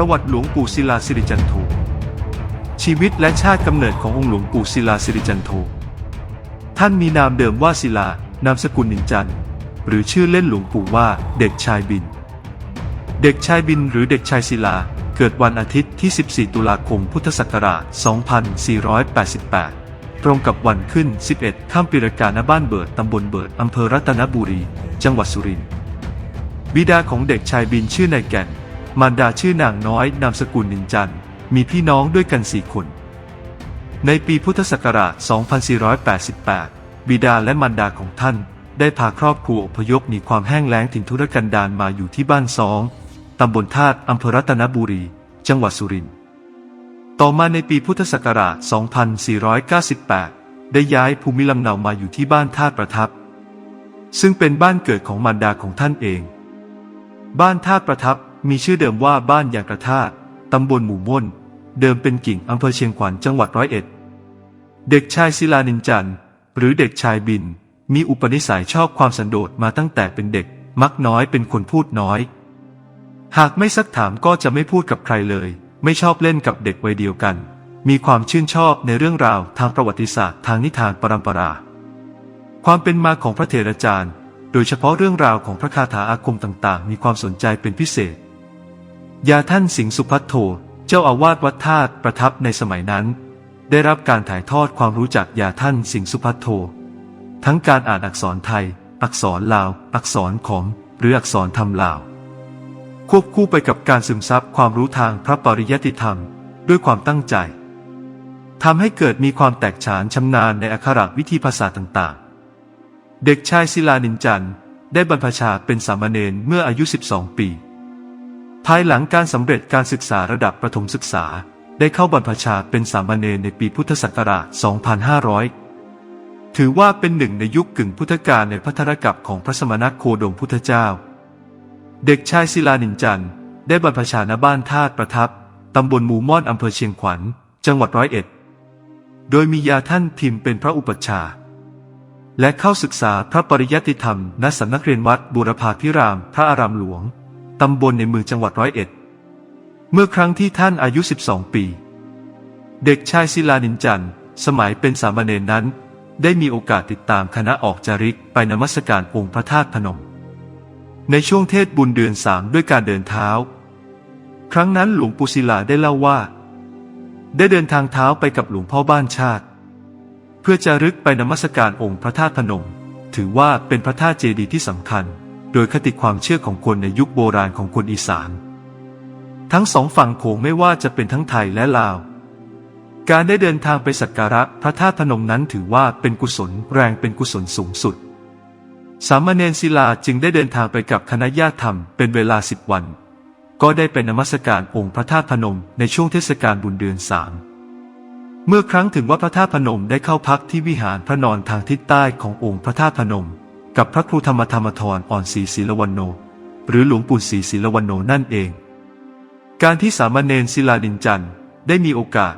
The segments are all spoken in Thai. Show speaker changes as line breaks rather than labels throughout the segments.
ประวัติหลวงปู่ศิลาสิริจันโท ชีวิตและชาติกำเนิดขององค์หลวงปู่ศิลาสิริจันโท ท่านมีนามเดิมว่าศิลา นามสกุลนินจันทร์หรือชื่อเล่นหลวงปู่ว่าเด็กชายบิน เด็กชายบินหรือเด็กชายศิลาเกิดวันอาทิตย์ที่ 14 ตุลาคม พุทธศักราช 2488 ตรงกับวันขึ้น 11 ข้ามปีรกาณบ้านเบิด ตำบลเบิด อำเภอรัตนบุรี จังหวัดสุรินทร์ บิดาของเด็กชายบินชื่อนายแก่น มารดาชื่อนางน้อยนามสกุลนินจันมีพี่น้องด้วยกันสี่คน ในปีพุทธศักราช 2488 บิดาและมารดาของท่าน ได้พาครอบครัวอพยพหนีความแห้งแล้งถิ่นทุรกันดารมาอยู่ที่บ้านซองตำบลธาตุอำเภอรัตนบุรี จังหวัดสุรินทร์ ต่อมาในปีพุทธศักราช 2498 ได้ย้ายภูมิลำเนามาอยู่ที่บ้านธาตุประทับ ซึ่งเป็นบ้านเกิดของมารดาของท่านเอง บ้านธาตุประทับ มีชื่อเดิมว่าบ้านยางกระทาตำบลหมู่ม่นเดิมเป็นกิ่งอำเภอเชียงขวัญจังหวัดร้อยเอ็ด เด็กชายศิลานินจันทร์หรือเด็กชายบิน มีอุปนิสัยชอบความสันโดษมาตั้งแต่เป็นเด็ก มักน้อยเป็นคนพูดน้อย หากไม่ซักถามก็จะไม่พูดกับใครเลย ไม่ชอบเล่นกับเด็กวัยเดียวกัน มีความชื่นชอบในเรื่องราวทางประวัติศาสตร์ทางนิทานปรัมปรา ความเป็นมาของพระเถรจารย์ โดยเฉพาะเรื่องราวของพระคาถาอาคมต่างๆ มีความสนใจเป็นพิเศษ ยาท่านสิงสุพัทโทเจ้าอาวาสวัดธาตุประทับในสมัยนั้น ได้รับการถ่ายทอดความรู้จากยาท่านสิงสุพัทโททั้งการอ่านอักษรไทย อักษรลาว อักษรขอมหรืออักษรธรรมลาว ควบคู่ไปกับการซึมซับความรู้ทางพระปริยัติธรรม ด้วยความตั้งใจทำให้เกิดมีความแตกฉานชำนาญในอักขระวิธีภาษาต่างๆ เด็กชายศิลานินจันได้บรรพชาเป็นสามเณรเมื่ออายุ 12 ปี ภายหลังการสำเร็จการศึกษาระดับประถมศึกษา ได้เข้าบรรพชาเป็นสามเณรในปีพุทธศักราช 2500 ถือว่าเป็นหนึ่งในยุคกึ่งพุทธกาลในพัทธกับของพระสมณโคดมพุทธเจ้า เด็กชายศิลานินจันทร์ได้บรรพชาณบ้านธาตุประทับ ตำบลหมู่ม่อนอำเภอเชียงขวัญ จังหวัดร้อยเอ็ด โดยมียาท่านพิมพ์เป็นพระอุปัชฌาย์และเข้าศึกษาพระปริยัติธรรมณสำนักเรียนวัดบูรพาพิราม พระอารามหลวง ตำบลในเมืองจังหวัดร้อยเอ็ด เมื่อครั้งที่ท่านอายุ 12 ปี เด็กชายศิลานินจันทร์ สมัยเป็นสามเณรนั้น ได้มีโอกาสติดตามคณะออกจาริกไปนมัสการองค์พระธาตุพนม ในช่วงเทศบุญเดือนสามด้วยการเดินเท้า ครั้งนั้นหลวงปู่ศิลาได้เล่าว่า ได้เดินทางเท้าไปกับหลวงพ่อบ้านชาติ เพื่อจะรึกไปนมัสการองค์พระธาตุพนม ถือว่าเป็นพระธาตุเจดีย์ที่สำคัญ โดยคติความเชื่อของคนในยุคโบราณของคนอีสาน ทั้งสองฝั่งโขงไม่ว่าจะเป็นทั้งไทยและลาว การได้เดินทางไปสักการะพระธาตุพนมนั้นถือว่าเป็นกุศลแรงเป็นกุศลสูงสุด สามเณรศิลาจึงได้เดินทางไปกับคณะญาติธรรมเป็นเวลาสิบวัน ก็ได้เป็นนมัสการองค์พระธาตุพนมในช่วงเทศกาลบุญเดือนสามเมื่อครั้งถึงวัดพระธาตุพนมได้เข้าพักที่วิหารพระนอนทางทิศใต้ขององค์พระธาตุพนม กับพระครูธรรมธรรมทรอ่อนศรีศิลวันโน หรือหลวงปู่ศรีศิลวันโนนั่นเอง การที่สามเณรศิลาดินจันทร์ได้มีโอกาส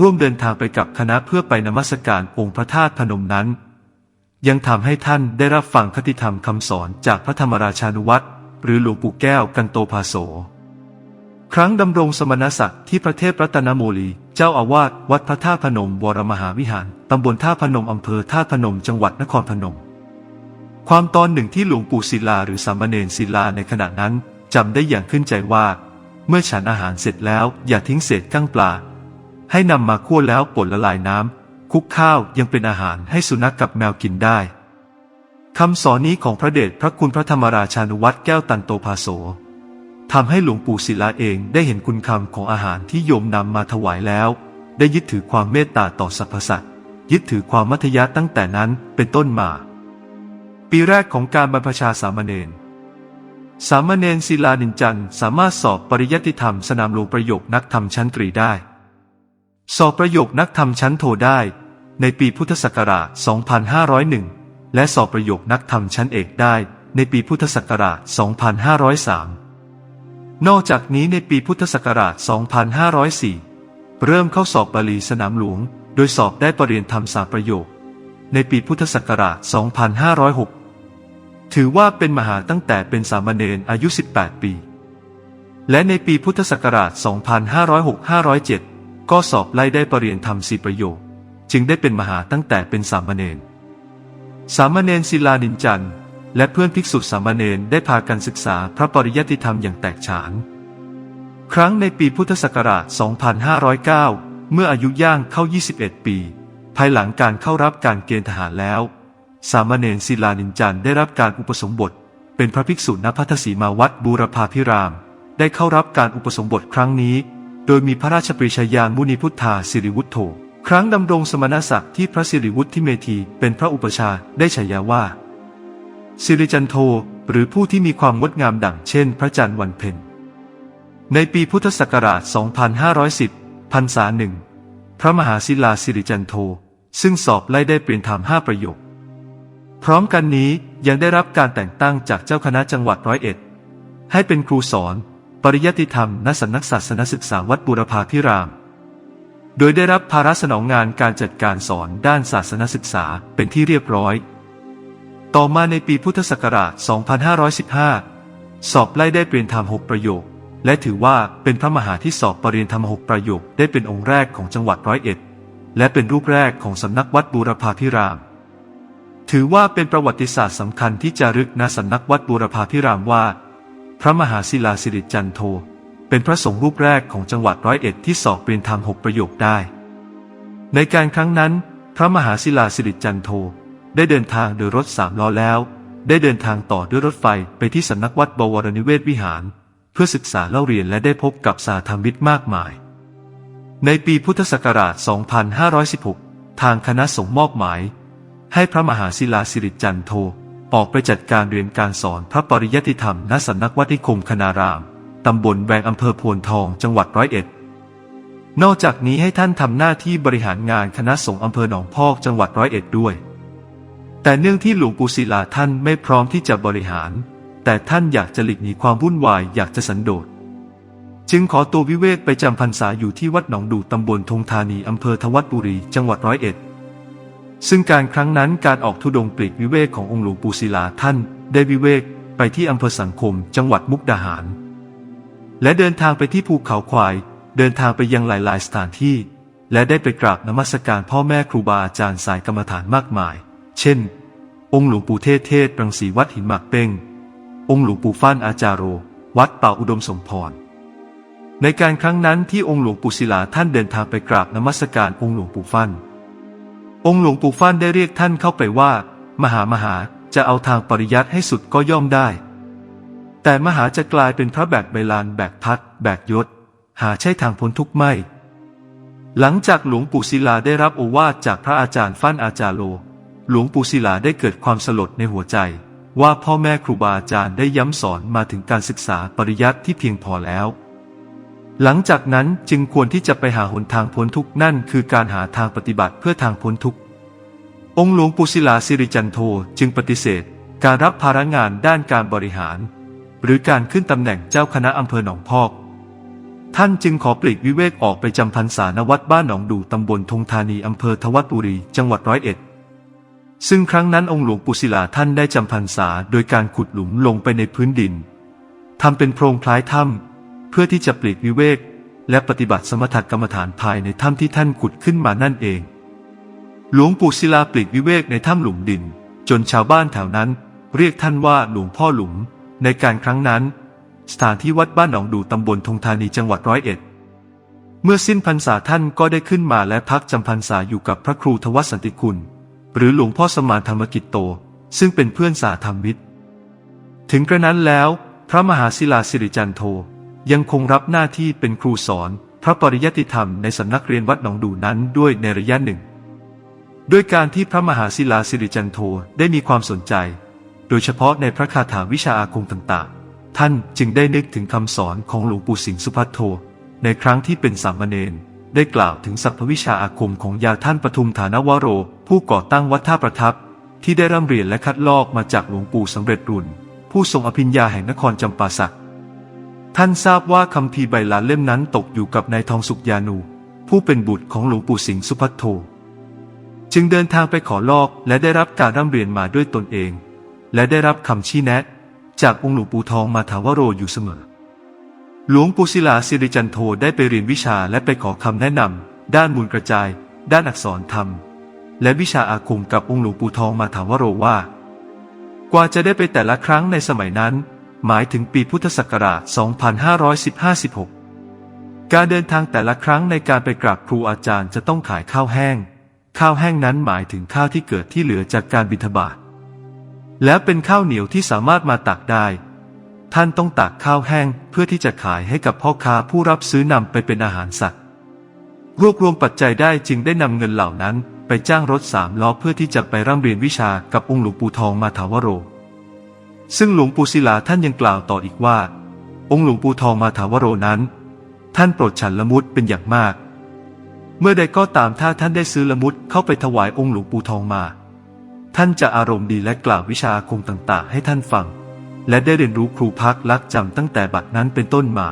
ร่วมเดินทางไปกับคณะเพื่อไปนมัสการองค์พระธาตุพนมนั้น ยังทำให้ท่านได้รับฟังคติธรรมคำสอนจากพระธรรมราชานุวัตรหรือหลวงปู่แก้วกันโตภาโส ครั้งดำรงสมณศักดิ์ที่ประเทศรัตนโมลี เจ้าอาวาสวัดพระธาตุพนมวรมหาวิหารตำบลท่าพนมอำเภอท่าพนมจังหวัดนครพนม ความตอนหนึ่งที่หลวงปู่ศิลาหรือสามเณรศิลาในขณะนั้นจำได้อย่างขึ้นใจว่า เมื่อฉันอาหารเสร็จแล้วอย่าทิ้งเศษก้างปลา ให้นำมาคั่วแล้วป่นละลายน้ำคุกข้าวยังเป็นอาหารให้สุนัขกกับแมวกินได้คำสอนนี้ของพระเดชพระคุณพระธรรมราชานุวัตรแก้วตันโตภาโสทำให้หลวงปู่ศิลาเองได้เห็นคุณคำของอาหารที่โยมนำมาถวายแล้ว ได้ยึดถือความเมตตาต่อสรรพสัตว์ยึดถือความมัธยะตั้งแต่นั้นเป็นต้นมา ปีแรกของการบรรพชาสามเณร สามเณรศิลานินจันทร์สามารถสอบปริยัติธรรมสนามหลวงประโยคนักธรรมชั้นตรีได้ สอบประโยคนักธรรมชั้นโทได้ ในปีพุทธศักราช 2501 และสอบประโยคนักธรรมชั้นเอกได้ ในปีพุทธศักราช 2503 นอกจากนี้ในปีพุทธศักราช 2504 เริ่มเข้าสอบบาลีสนามหลวง โดยสอบได้ปรริญญาธรรมสามประโยค ในปีพุทธศักราช 2506 ถือว่าเป็นมหาตั้งแต่เป็นสามเณรอายุ 18 ปี และในปีพุทธศักราช 2506-507 ก็สอบไล่ได้ปรริญญาธรรมสีประโยค จึงได้เป็นมหาตั้งแต่เป็นสามเณร สามเณรศิลานินจันทร์และเพื่อนภิกษุสามเณรได้พากันศึกษาพระปริยัติธรรมอย่างแตกฉาน ครั้งในปีพุทธศักราช 2509 เมื่ออายุย่างเข้า 21 ปี ภายหลังการเข้ารับการเกณฑ์ทหารแล้ว สามเณรศิลานินจันได้รับการอุปสมบท เป็นพระภิกษุณพัทธสีมาวัดบูรพาพิราม ได้เข้ารับการอุปสมบทครั้งนี้ โดยมีพระราชปรีชาญาณมุนีพุทธาสิริวุฒโธครั้งดำรงสมณศักดิ์ที่พระสิริวุฒิเมธีเป็นพระอุปชาได้ฉายาว่า สิริจันโทหรือผู้ที่มีความงดงามดั่งเช่น พระจันทร์วันเพ็ญในปีพุทธศักราช 2510 พรรษาหนึ่ง พระมหาศิลาสิริจันโท ซึ่งสอบไล่ได้เปลี่ยนธรรมห้าประโยค พร้อมกันนี้ยังได้รับการแต่งตั้งจากเจ้าคณะจังหวัดร้อยเอ็ด ให้เป็นครูสอน ปริยัติธรรมณสำนักศาสนศึกษาวัดบูรพาพิราม โดยได้รับภาระสนองงานการจัดการสอนด้านศาสนศึกษาเป็นที่เรียบร้อย ต่อมาในปีพุทธศักราช 2515 สอบไล่ได้เปลี่ยนธรรมหกประโยค และถือว่าเป็นพระมหาที่สอบปรริญธรรมหกประโยคได้เป็นองค์แรกของจังหวัดร้อยเอ็ด และเป็นรูปแรกของสำนักวัดบูรพาพิราม ถือว่าเป็นประวัติศาสตร์สำคัญที่จารึกณสำนักวัดบูรพาพิรามว่า พระมหาศิลาสิริจันโท เป็นพระสงฆ์รูปแรกของจังหวัดร้อยเอ็ดที่สอบเปลี่ยนธรรมหกประโยคได้ ในการครั้งนั้น พระมหาศิลาสิริจันโทได้เดินทางโดยรถสามล้อแล้ว ได้เดินทางต่อด้วยรถไฟไปที่สำนักวัดบวรนิเวศวิหาร เพื่อศึกษาเล่าเรียนและได้พบกับสาธรรมิตรมากมาย ในปีพุทธศักราช 2516 ทางคณะสงฆ์มอบหมาย ให้พระมหาศิลาสิริจันโท ออกไปจัดการเรียนการสอนพระปริยัติธรรมณสำนักวัดนิคมคณาราม ตำบลแวงอำเภอโพนทองจังหวัดร้อยเอ็ด นอกจากนี้ให้ท่านทำหน้าที่บริหารงานคณะสงฆ์อำเภอหนองพอกจังหวัดร้อยเอ็ดด้วย แต่เนื่องที่หลวงปู่ศิลาท่านไม่พร้อมที่จะบริหาร แต่ท่านอยากจะหลีกหนีความวุ่นวายอยากจะสันโดษจึงขอตัววิเวกไปจำพรรษาอยู่ที่วัดหนองดูตำบลธงธานีอำเภอทวัดบุรีจังหวัดร้อยเอ็ด ซึ่งการครั้งนั้นการออกธุดงค์ปลีกวิเวกขององค์หลวงปู่ศิลาท่าน ได้วิเวกไปที่อำเภอสังคม จังหวัดมุกดาหาร และเดินทางไปที่ภูเขาควาย เดินทางไปยังหลาย ๆ สถานที่ และได้ไปกราบนมัสการพ่อแม่ครูบาอาจารย์สายกรรมฐานมากมาย เช่น องค์หลวงปู่เทศเทศรังสีวัดหินหมากเป้ง องค์หลวงปู่ฟ้านอาจารโร วัดป่าอุดมสมพรในการครั้งนั้นที่องค์หลวงปู่ศิลาท่านเดินทางไปกราบนมัสการองค์หลวงปู่ฟัน่น องค์หลวงปู่ฟั่นได้เรียกท่านเข้าไปว่า มหามหาจะเอาทางปริยัติให้สุดก็ย่อมได้ แต่มหาจะกลายเป็นพระแบกใบลานแบกพัดแบกยศ หาใช่ทางพ้นทุกข์ไม่ หลังจากหลวงปู่ศิลาได้รับโอวาทจากพระอาจารย์ฟั่นอาจารโล หลวงปู่ศิลาได้เกิดความสลดในหัวใจ ว่าพ่อแม่ครูบาอาจารย์ได้ย้ำสอนมาถึงการศึกษาปริยัติที่เพียงพอแล้ว หลังจากนั้นจึงควรที่จะไปหาหนทางพ้นทุกข์นั่นคือการหาทางปฏิบัติเพื่อทางพ้นทุกข์องค์หลวงปู่ศิลาสิริจันโทจึงปฏิเสธ การรับภาระงานด้านการบริหาร หรือการขึ้นตำแหน่งเจ้าคณะอำเภอหนองพอก ท่านจึงขอปลีกวิเวกออกไปจำพรรษาณวัดบ้านหนองดูตำบลธงธานีอำเภอทวัดบุรีจังหวัดร้อยเอ็ดซึ่งครั้งนั้นองค์หลวงปู่ศิลาท่านได้จำพรรษาโดยการขุดหลุมลงไปในพื้นดินทำเป็นโพรงคล้ายถ้ำ เพื่อที่จะปลีกวิเวก และปฏิบัติสมถกรรมฐานภายในถ้ำที่ท่านขุดขึ้นมานั่นเอง หลวงปู่ศิลาปลีกวิเวกในถ้ำหลุมดิน จนชาวบ้านแถวนั้น เรียกท่านว่าหลวงพ่อหลุม ในการครั้งนั้น สถานที่วัดบ้านหนองดูตำบลธงธานีจังหวัดร้อยเอ็ด เมื่อสิ้นพรรษาท่านก็ได้ขึ้นมาและพักจำพรรษาอยู่กับพระครูทวัชสันติคุณ หรือหลวงพ่อสมานธรรมกิจโต ซึ่งเป็นเพื่อนสาธรรมิตร ถึงกระนั้นแล้ว พระมหาศิลาสิริจันโท ยังคงรับหน้าที่เป็นครูสอน พระปริยัติธรรมในสำนักเรียนวัดหนองดูนั้นด้วยในระยะหนึ่ง ด้วยการที่พระมหาศิลาสิริจันโทได้มีความสนใจ โดยเฉพาะในพระคาถาวิชาอาคมต่างๆ ท่านจึงได้นึกถึงคำสอนของหลวงปู่สิงห์สุภัทโท ในครั้งที่เป็นสามเณรได้กล่าวถึงสัพพวิชาอาคมของยาท่านปทุมฐานวโร ผู้ก่อตั้งวัดท่าประทับ ที่ได้ร่ำเรียนและคัดลอกมาจากหลวงปู่สำเร็จรุ่น ผู้ทรงอภิญญาแห่งนครจำปาสัก ท่านทราบว่าคำพีใบลานเล่มนั้นตกอยู่กับนายทองสุกยานู ผู้เป็นบุตรของหลวงปู่สิงห์สุภัทโท จึงเดินทางไปขอลอกและได้รับการร่ำเรียนมาด้วยตนเอง และได้รับคำชี้แนะ จากองค์หลวงปู่ทองมาถาวโรอยู่เสมอ หลวงปู่ศิลาสิริจันโทได้ไปเรียนวิชาและไปขอคำแนะนำด้านมูลกระจาย ด้านอักษรธรรม และวิชาอาคมกับองค์หลวงปู่ทองมาถาวโรว่า กว่าจะได้ไปแต่ละครั้งในสมัยนั้น หมายถึงปีพุทธศักราช 2515-16 การเดินทางแต่ละครั้งในการไปกราบครูอาจารย์จะต้องขายข้าวแห้ง ข้าวแห้งนั้นหมายถึงข้าวที่เกิดที่เหลือจากการบิณฑบาต แล้วเป็นข้าวเหนียวที่สามารถมาตักได้ ท่านต้องตักข้าวแห้งเพื่อที่จะขายให้กับพ่อค้าผู้รับซื้อนำไปเป็นอาหารสัตว์ รวบรวมปัจจัยได้จึงได้นำเงินเหล่านั้น ไปจ้างรถสามล้อเพื่อที่จะไปร่ำเรียนวิชากับองค์หลวงปู่ทองมาถาวโร ซึ่งหลวงปู่ศิลาท่านยังกล่าวต่ออีกว่า องค์หลวงปู่ทองมาถาวโรนั้น ท่านโปรดฉันละมุดเป็นอย่างมาก เมื่อใดก็ตามถ้าท่านได้ซื้อละมุดเข้าไปถวายองค์หลวงปู่ทองมา ท่านจะอารมณ์ดีและกล่าววิชาอาคมต่างๆ ให้ท่านฟัง และได้เรียนรู้ครูพักลักจำตั้งแต่บัดนั้นเป็นต้นมา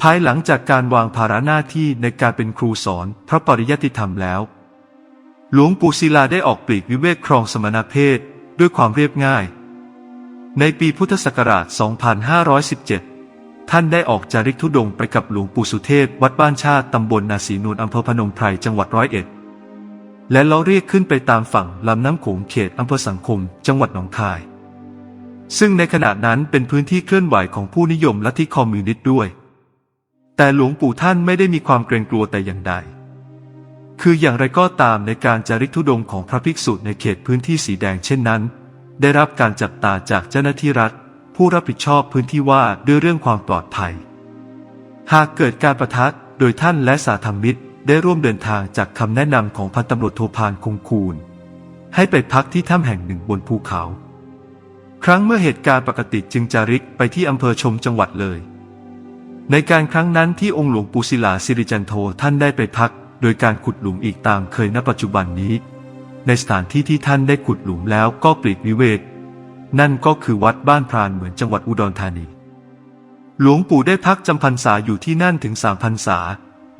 ภายหลังจากการวางภาระหน้าที่ในการเป็นครูสอนพระปริยัติธรรมแล้ว หลวงปู่ศิลาได้ออกปลีกวิเวกครองสมณเพศด้วยความเรียบง่าย ในปีพุทธศักราช 2517 ท่านได้ออกจาริกธุดงค์ไปกับหลวงปู่สุเทพวัดบ้านชาติตำบลนาสีนูนอำเภอพนมไพรจังหวัดร้อยเอ็ด และล้อเรียกขึ้นไปตามฝั่งลำน้ำโขงเขตอำเภอสังคม จังหวัดหนองคาย ซึ่งในขณะนั้นเป็นพื้นที่เคลื่อนไหวของผู้นิยมลัทธิคอมมิวนิสต์ด้วย แต่หลวงปู่ท่านไม่ได้มีความเกรงกลัวแต่อย่างใด คืออย่างไรก็ตามในการจาริกธุดงค์ของพระภิกษุในเขตพื้นที่สีแดงเช่นนั้น ได้รับการจับตาจากเจ้าหน้าที่รัฐ ผู้รับผิดชอบพื้นที่ว่าด้วยเรื่องความปลอดภัย หากเกิดการประทะโดยท่านและสาธรรมิตรได้ร่วมเดินทางจากคำแนะนำของพันตำรวจโทพานคงคูณ ให้ไปพักที่ถ้ำแห่งหนึ่งบนภูเขา ครั้งเมื่อเหตุการณ์ปกติจึงจาริกไปที่อำเภอชมจังหวัดเลย ในการครั้งนั้นที่องค์หลวงปู่ศิลาสิริจันโทท่านได้ไปพัก โดยการขุดหลุมอีกตามเคยณปัจจุบันนี้ ในสถานที่ที่ท่านได้ขุดหลุมแล้วก็ปลีกวิเวก นั่นก็คือวัดบ้านพรานเหมือนจังหวัดอุดรธานี หลวงปู่ได้พักจำพรรษาอยู่ที่นั่นถึงสามพรรษา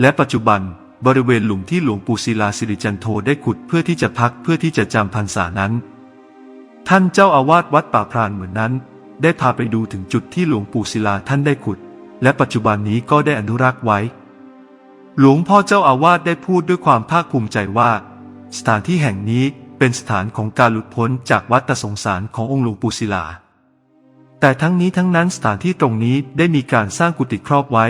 และปัจจุบันบริเวณหลุมที่หลวงปู่ศิลาสิริจันโทได้ขุดเพื่อที่จะพักเพื่อที่จะจำพรรษานั้น ท่านเจ้าอาวาสวัดป่าพรานเหมือนนั้น ได้พาไปดูถึงจุดที่หลวงปู่ศิลาท่านได้ขุด และปัจจุบันนี้ก็ได้อนุรักษ์ไว้ หลวงพ่อเจ้าอาวาสได้พูดด้วยความภาคภูมิใจว่า สถานที่แห่งนี้เป็นสถานของการหลุดพ้นจากวัฏสงสารขององค์หลวงปู่ศิลา แต่ทั้งนี้ทั้งนั้นสถานที่ตรงนี้ได้มีการสร้างกุฏิครอบไว้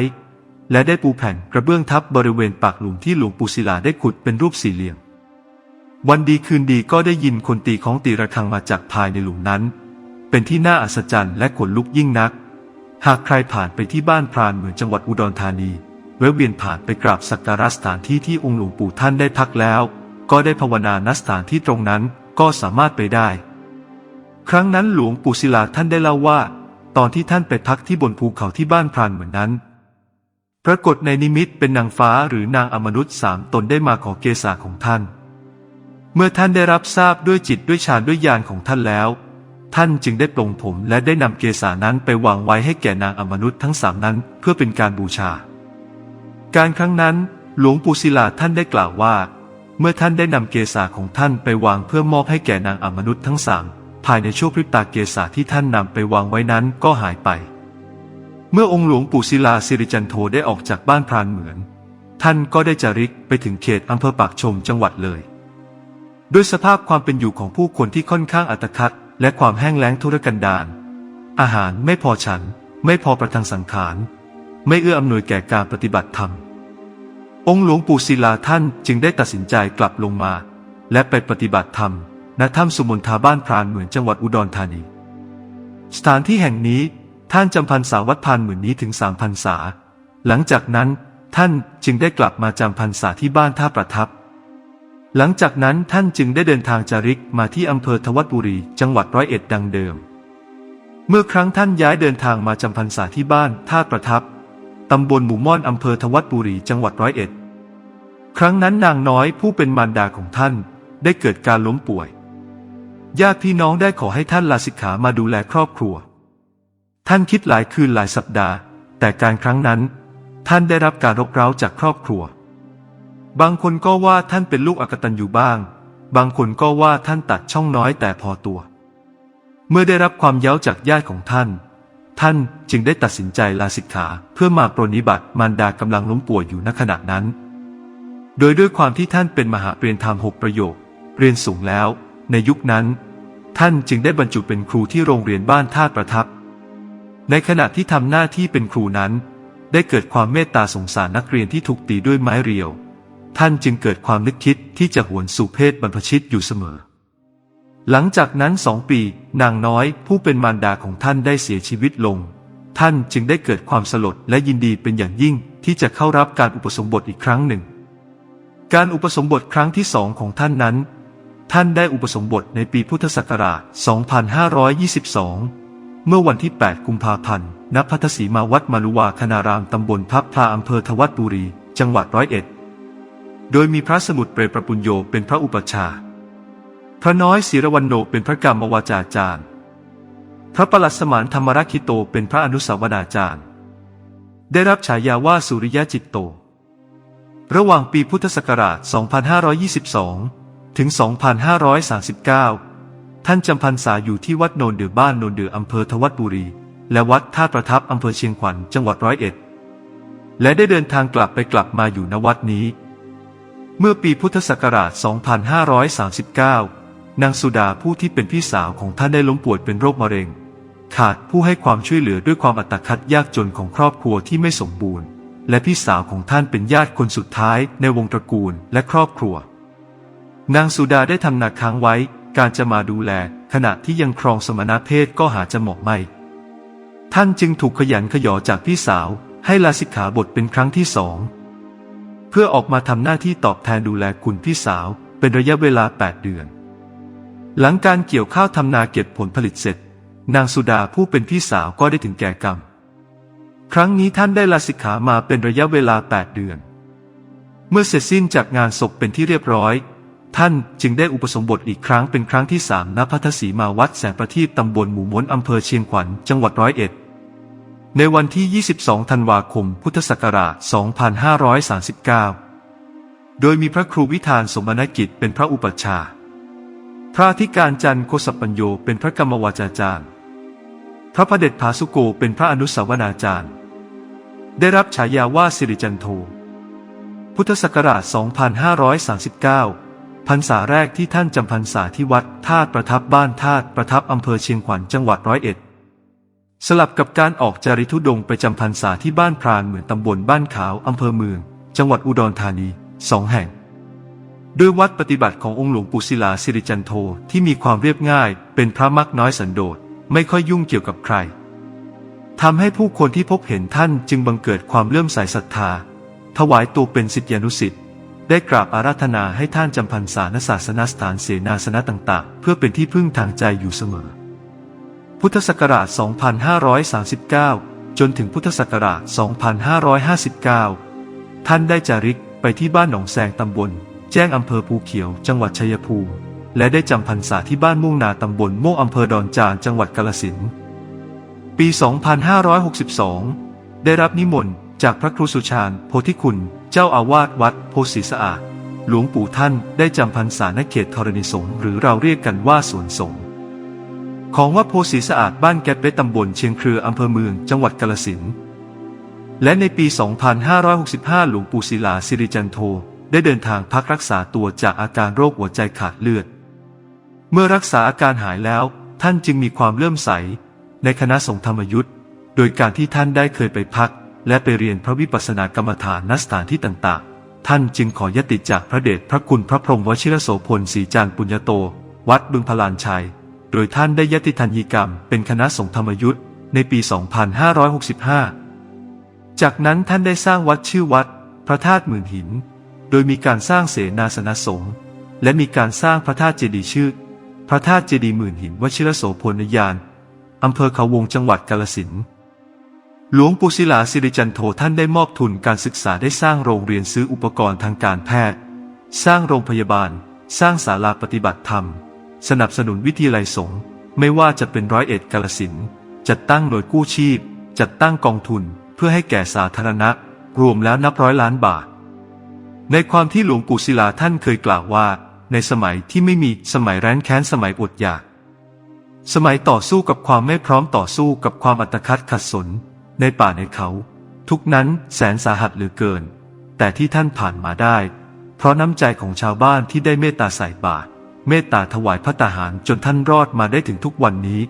และได้ปูแผ่นกระเบื้องทับบริเวณปากหลุมที่หลวงปู่ศิลาได้ขุดเป็นรูปสี่เหลี่ยม วันดีคืนดีก็ได้ยินคนตีของตีระฆังมาจากภายในหลุมนั้น เป็นที่น่าอัศจรรย์และขนลุกยิ่งนัก หากใครผ่านไปที่บ้านพรานเหมือนจังหวัดอุดรธานีแวะเวียนผ่านไปกราบสักการะสถานที่ที่องค์หลวงปู่ท่านได้พักแล้ว ก็ได้ภาวนาณสถานที่ตรงนั้นก็สามารถไปได้ ครั้งนั้นหลวงปู่ศิลาท่านได้เล่าว่า ตอนที่ท่านไปพักที่บนภูเขาที่บ้านพรานเหมือนนั้น ปรากฏในนิมิตเป็นนางฟ้าหรือนางอมนุษย์สามตนได้มาขอเกศาของท่าน เมื่อท่านได้รับทราบด้วยจิตด้วยฌานด้วยญาณของท่านแล้ว ท่านจึงได้ปลงผมและได้นำเกศานั้นไปวางไว้ให้แก่นางอมนุษย์ทั้งสามนั้นเพื่อเป็นการบูชา การครั้งนั้นหลวงปู่ศิลาท่านได้กล่าวว่า เมื่อท่านได้นำเกศาของท่านไปวางเพื่อมอบให้แก่นางอมนุษย์ทั้งสามภายในช่วงพริบตาเกศาที่ท่านนำไปวางไว้นั้นก็หายไป เมื่อองค์หลวงปู่ศิลาสิริจันโทได้ออกจากบ้านพรานเหมือน ท่านก็ได้จาริกไปถึงเขตอำเภอปากชมจังหวัดเลย ด้วยสภาพความเป็นอยู่ของผู้คนที่ค่อนข้างอัตคัดและความแห้งแล้งทุรกันดารอาหารไม่พอฉัน ไม่พอประทังสังขาร ไม่เอื้ออำนวยแก่การปฏิบัติธรรม องค์หลวงปู่ศิลาท่านจึงได้ตัดสินใจกลับลงมา และไปปฏิบัติธรรมณถ้ำสุมนทาบ้านพรานเหมือนจังหวัดอุดรธานี สถานที่แห่งนี้ท่านจำพรรษาวัดพานเหมือนนี้ถึงสามพรรษา หลังจากนั้นท่านจึงได้กลับมาจำพรรษาที่บ้านท่าประทับ หลังจากนั้นท่านจึงได้เดินทางจาริกมาที่อำเภอทวัดบุรี จังหวัดร้อยเอ็ดดังเดิม เมื่อครั้งท่านย้ายเดินทางมาจำพรรษาที่บ้านท่าประทับตำบลหมู่ม่อนอำเภอทวัดบุรี จังหวัดร้อยเอ็ด ครั้งนั้นนางน้อยผู้เป็นมารดาของท่าน ได้เกิดการล้มป่วย ญาติพี่น้องได้ขอให้ท่านลาสิกขามาดูแลครอบครัว ท่านคิดหลายคืนหลายสัปดาห์ แต่การครั้งนั้น ท่านได้รับการรบเร้าจากครอบครัว บางคนก็ว่าท่านเป็นลูกอกตันอยู่บ้าง บางคนก็ว่าท่านตัดช่องน้อยแต่พอตัว เมื่อได้รับความเย้าจากญาติของท่านท่านจึงได้ตัดสินใจลาสิกขาเพื่อมาปรนนิบัติมารดากำลังล้มป่วยอยู่ณขณะนั้น โดยด้วยความที่ท่านเป็นมหาเรียนธรรมหกประโยค เรียนสูงแล้ว ในยุคนั้น ท่านจึงได้บรรจุเป็นครูที่โรงเรียนบ้านท่าตุประทับ ในขณะที่ทำหน้าที่เป็นครูนั้น ได้เกิดความเมตตาสงสารนักเรียนที่ถูกตีด้วยไม้เรียว ท่านจึงเกิดความนึกคิดที่จะหวนสู่เพศบรรพชิตอยู่เสมอ หลังจากนั้นสองปี นางน้อยผู้เป็นมารดาของท่านได้เสียชีวิตลง ท่านจึงได้เกิดความสลดและยินดีเป็นอย่างยิ่งที่จะเข้ารับการอุปสมบทอีกครั้งหนึ่ง การอุปสมบทครั้งที่สองของท่านนั้น ท่านได้อุปสมบทในปีพุทธศักราช 2522 เมื่อวันที่ 8 กุมภาพันธ์ ณ พัทสีมาวัดมารุวาคณารามตำบลพับพลาอำเภอทวัดบุรี จังหวัดร้อยเอ็ด โดยมีพระสมุทรเปรตประปุญโยเป็นพระอุปชา พระน้อยศิรวันโนเป็นพระกรรมวาจาจารย์ พระประหลัดสมานธรรมรักขิโตเป็นพระอนุสาวนาจารย์ ได้รับฉายาว่าสุริยะจิตโต ระหว่างปีพุทธศักราช 2522 ถึง 2539 ท่านจำพรรษาอยู่ที่วัดโนนเดือบ้านโนนเดืออำเภอทวัดบุรี และวัดท่าประทับอำเภอเชียงขวัญจังหวัดร้อยเอ็ด และได้เดินทางกลับไปกลับมาอยู่ณวัดนี้ เมื่อปีพุทธศักราช 2539 นางสุดาผู้ที่เป็นพี่สาวของท่านได้ล้มป่วยเป็นโรคมะเร็ง ขาดผู้ให้ความช่วยเหลือด้วยความอัตคัดยากจนของครอบครัวที่ไม่สมบูรณ์ และพี่สาวของท่านเป็นญาติคนสุดท้ายในวงตระกูลและครอบครัว นางสุดาได้ทำนาค้างไว้ การจะมาดูแล ขณะที่ยังครองสมณเพศก็หาจะเหมาะไม่ ท่านจึงถูกขยันขยอจากพี่สาวให้ลาสิกขาบทเป็นครั้งที่สอง เพื่อออกมาทำหน้าที่ตอบแทนดูแลคุณพี่สาวเป็นระยะเวลา 8 เดือน หลังการเกี่ยวข้าวทำนาเก็บผลผลิตเสร็จ นางสุดาผู้เป็นพี่สาวก็ได้ถึงแก่กรรม ครั้งนี้ท่านได้ลาสิกขามาเป็นระยะเวลา 8 เดือน เมื่อเสร็จสิ้นจากงานศพเป็นที่เรียบร้อย ท่านจึงได้อุปสมบทอีกครั้งเป็นครั้งที่สามณพัทสีมาวัดแสงประทีปตำบลหมู่ม้นอำเภอเชียงขวัญจังหวัดร้อยเอ็ด ในวันที่ 22 ธันวาคม พุทธศักราช 2539 โดยมีพระครูวิธานสมณกิจเป็นพระอุปัชฌาย์พระธิการจันทร์โคสปัญโยเป็นพระกรรมวาจาจารย์ พระพระเดชผาสุโกเป็นพระอนุสาวนาจารย์ ได้รับฉายาว่าสิริจันโท พุทธศักราช 2539 พรรษาแรกที่ท่านจำพรรษาที่วัดธาตุประทับบ้านธาตุประทับอำเภอเชียงขวัญจังหวัดร้อยเอ็ด สลับกับการออกจาริธุดงไปจำพรรษาที่บ้านพรานเหมือนตำบลบ้านขาวอำเภอเมือง จังหวัดอุดรธานีสองแห่งด้วยวัดปฏิบัติขององค์หลวงปู่ศิลาสิริจันโทที่มีความเรียบง่าย เป็นพระมักน้อยสันโดษไม่ค่อยยุ่งเกี่ยวกับใคร ทำให้ผู้คนที่พบเห็นท่านจึงบังเกิดความเลื่อมใสศรัทธา ถวายตัวเป็นศิษยานุศิษย์ได้กราบอาราธนาให้ท่านจำพรรษาณศาสนสถานเสนาสนะต่างๆ เพื่อเป็นที่พึ่งทางใจอยู่เสมอ พุทธศักราช 2539 จนถึงพุทธศักราช 2559 ท่านได้จาริกไปที่บ้านหนองแสงตำบล แจ้งอำเภอภูเขียว จังหวัดชัยภูมิ และได้จำพรรษาที่บ้านม่วงนาตำบลโม่วงอำเภอดอนจานจังหวัดกาฬสินธุ์ ปี 2562 ได้รับนิมนต์จากพระครูสุชาญโพธิคุณ เจ้าอาวาสวัดโพสีสะอาด หลวงปู่ท่านได้จำพรรษาณเขตธรณีสงฆ์หรือเราเรียกกันว่าสวนสงฆ์ของวัดโพสีสะอาดบ้านแก๊ดเวตตำบลเชียงเครืออำเภอเมืองจังหวัดกาฬสินและในปี 2565 หลวงปู่ศิลาสิริจันโท ได้เดินทางพักรักษาตัวจากอาการโรคหัวใจขาดเลือด เมื่อรักษาอาการหายแล้ว ท่านจึงมีความเลื่อมใส ในคณะสงฆ์ธรรมยุทธ์โดยการที่ท่านได้เคยไปพัก และไปเรียนพระวิปัสสนากรรมฐานณสถานที่ต่างๆ ท่านจึงขอยติจากพระเดชพระคุณพระพรหมวชิรโสพลศรีจารปุญญโต วัดบึงพลานชัย โดยท่านได้ยติทันยีกรรม เป็นคณะสงฆ์ธรรมยุทธ์ในปี 2565 จากนั้นท่านได้สร้างวัดชื่อวัด พระธาตุหมื่นหิน โดยมีการสร้างเสนาสนะสงฆ์และมีการสร้างพระธาตุเจดีย์ชื่อ พระธาตุเจดีย์หมื่นหินวชิรโสพลยาน อำเภอเขาวงจังหวัดกาฬสินหลวงปู่ศิลาสิริจันโทท่านได้มอบทุนการศึกษาได้สร้างโรงเรียนซื้ออุปกรณ์ทางการแพทย์ สร้างโรงพยาบาล สร้างศาลาปฏิบัติธรรม สนับสนุนวิทยาลัยสงฆ์ไม่ว่าจะเป็นร้อยเอ็ดกาฬสินจัดตั้งหน่วยกู้ชีพ จัดตั้งกองทุนเพื่อให้แก่สาธารณะ รวมแล้วนับร้อยล้านบาท ในความที่หลวงปู่ศิลาท่านเคยกล่าวว่า ในสมัยที่ไม่มีสมัยแร้นแค้นสมัยอดอยาก สมัยต่อสู้กับความไม่พร้อมต่อสู้กับความอัตคัดขัดสน ในป่าในเขา ทุกนั้นแสนสาหัสเหลือเกิน แต่ที่ท่านผ่านมาได้ เพราะน้ำใจของชาวบ้านที่ได้เมตตาใส่บาตรเมตตาถวายพระตาหารจนท่านรอดมาได้ถึงทุกวันนี้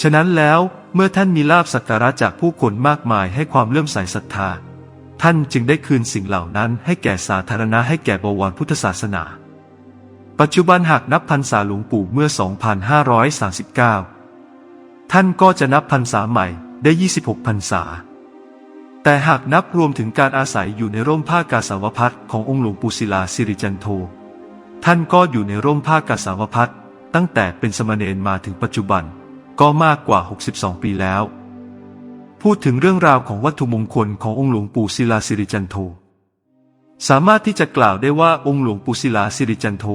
ฉะนั้นแล้วเมื่อท่านมีลาบสักการะจากผู้คนมากมายให้ความเลื่อมใสศรัทธา ท่านจึงได้คืนสิ่งเหล่านั้นให้แก่สาธารณะให้แก่บวรพุทธศาสนา ปัจจุบันหากนับพรรษาหลวงปู่เมื่อ 2539 ท่านก็จะนับพรรษาใหม่ได้ 26 พรรษา แต่หากนับรวมถึงการอาศัยอยู่ในร่มผ้ากาสาวพัดขององค์หลวงปู่ศิลาสิริจันโท ท่านก็อยู่ในร่มผ้ากาสาวพัดตั้งแต่เป็นสมณเณรมาถึงปัจจุบันก็มากกว่า 62 ปีแล้ว พูดถึงเรื่องราวของวัตถุมงคลขององค์หลวงปู่ศิลาสิริจันโท สามารถที่จะกล่าวได้ว่าองค์หลวงปู่ศิลาสิริจันโท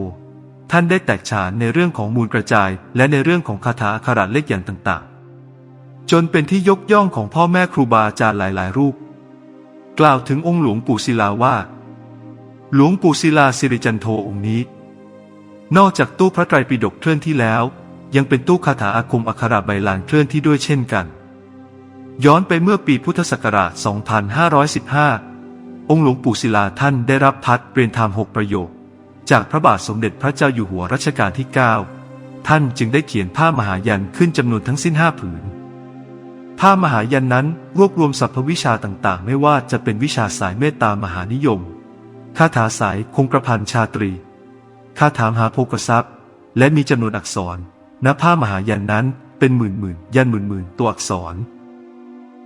ท่านได้แตกฉานในเรื่องของมูลกระจาย และในเรื่องของคาถาอักขระเลขยันต์ต่างๆ จนเป็นที่ยกย่องของพ่อแม่ครูบาอาจารย์หลาย ๆ รูป กล่าวถึงองค์หลวงปู่ศิลาว่า หลวงปู่ศิลาสิริจันโทองค์นี้ นอกจากตู้พระไตรปิฎกเคลื่อนที่แล้ว ยังเป็นตู้คาถาอาคมอักขระใบลานเคลื่อนที่ด้วยเช่นกัน ย้อนไปเมื่อปีพุทธศักราช 2515 องค์หลวงปู่ศิลาท่านได้รับพัดเรียนธรรมหกประโยค จากพระบาทสมเด็จพระเจ้าอยู่หัวรัชกาลที่ 9 ท่านจึงได้เขียนผ้ามหายันขึ้นจำนวนทั้งสิ้นห้าผืน ผ้ามหายันนั้นรวบรวมสรรพวิชาต่างๆ ไม่ว่าจะเป็นวิชาสายเมตตามหานิยม คาถาสายคงกระพันชาตรี คาถามหาโภกทรัพย์ และมีจำนวนอักษรณผ้ามหายันนั้นเป็นหมื่นหมื่นๆยันหมื่นหมื่นๆตัวอักษร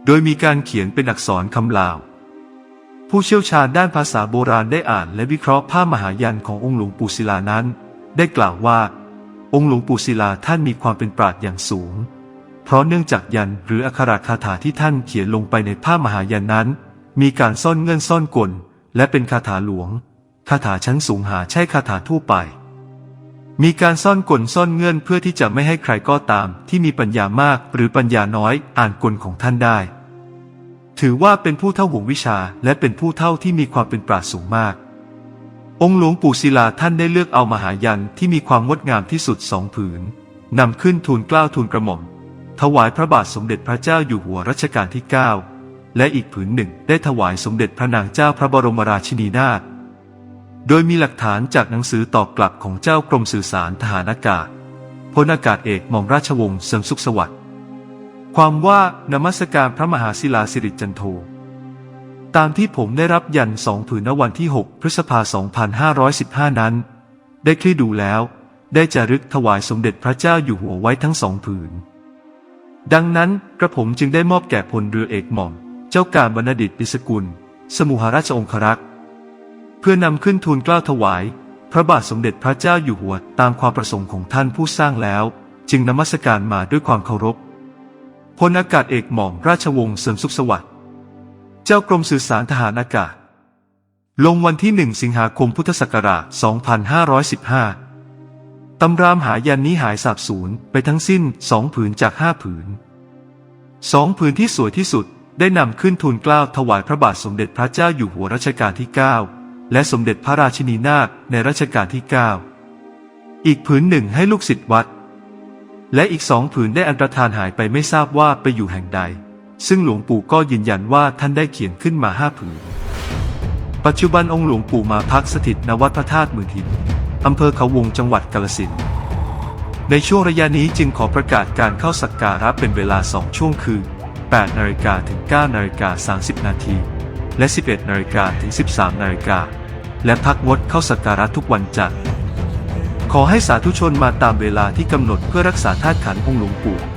โดยมีการเขียนเป็นอักษรคำลาว ผู้เชี่ยวชาญด้านภาษาโบราณได้อ่านและวิเคราะห์ผ้ามหายันขององค์หลวงปู่ศิลานั้น ได้กล่าวว่า องค์หลวงปู่ศิลาท่านมีความเป็นปราดอย่างสูง เพราะเนื่องจากยันหรืออักขระคาถาที่ท่านเขียนลงไปในผ้ามหายันนั้น มีการซ่อนเงื่อนซ่อนกล และเป็นคาถาหลวง คาถาชั้นสูงหาใช่คาถาทั่วไปมีการซ่อนกลซ่อนเงื่อนเพื่อที่จะไม่ให้ใครก็ตามที่มีปัญญามากหรือปัญญาน้อยอ่านกลของท่านได้ ถือว่าเป็นผู้เท่าห่วงวิชาและเป็นผู้เท่าที่มีความเป็นปราชญ์สูงมาก องค์หลวงปู่ศิลาท่านได้เลือกเอามหายันที่มีความงดงามที่สุดสองผืนนำขึ้นทูลเกล้าทูลกระหม่อม ถวายพระบาทสมเด็จพระเจ้าอยู่หัวรัชกาลที่ 9 และอีกผืนหนึ่งได้ถวายสมเด็จพระนางเจ้าพระบรมราชินีนาถโดยมีหลักฐานจากหนังสือตอบกลับของเจ้ากรมสื่อสารทหารอากาศพลอากาศเอกหม่อมราชวงศ์เสริมสุขสวัสดิ์ ความว่านมัสการพระมหาศิลาสิริจันโท ตามที่ผมได้รับยันสองผืนวันที่ 6 พฤษภา 2515 นั้น ได้คลี่ดูแล้ว ได้จารึกถวายสมเด็จพระเจ้าอยู่หัวไว้ทั้งสองผืน ดังนั้นกระผมจึงได้มอบแก่พลเรือเอกหม่อม เจ้าการบรรณดิตปิสกุล สมุหราชองครักษ์เพื่อนำขึ้นทูลกล้าวถวาย พระบาทสมเด็จพระเจ้าอยู่หัวตามความประสงค์ของท่านผู้สร้างแล้ว จึงนมัสการมาด้วยความเคารพ ลอากาศเอกหม่อมราชวงศ์เสริมสุขสวัสดิ์ เจ้ากรมสื่อสารทหารอากาศ ลงวันที่หนึ่งสิงหาคมพุทธศักราช 2515 ตำรามหายันนี้หายสาบสูญไปทั้งสิ้นสองผืนจากห้าผืน สองผืนที่สวยที่สุดได้นำขึ้นทูลเกล้าถวายพระบาทสมเด็จพระเจ้าอยู่หัวรัชกาลที่ 9 และสมเด็จพระราชินีนาถในรัชกาลที่ 9 อีกผืนหนึ่งให้ลูกศิษย์วัด และอีกสองผืนได้อันตรธานหายไปไม่ทราบว่าไปอยู่แห่งใด ซึ่งหลวงปู่ก็ยืนยันว่าท่านได้เขียนขึ้นมาห้าผืน ปัจจุบันองค์หลวงปู่มาพักสถิตณวัดพระธาตุมือทินอำเภอเขาวงจังหวัดกาฬสินในช่วงระยะนี้จึงขอประกาศการเข้าสักการะเป็นเวลา2ช่วงคือ 8นาฬิกาถึง 9นาฬิกา30 นาที และ 11นาฬิกาถึง 13นาฬิกาและพักงดเข้าสักการะทุกวันจันทร์ ขอให้สาธุชนมาตามเวลาที่กำหนดเพื่อรักษาธาตุขันธ์องค์หลวงปู่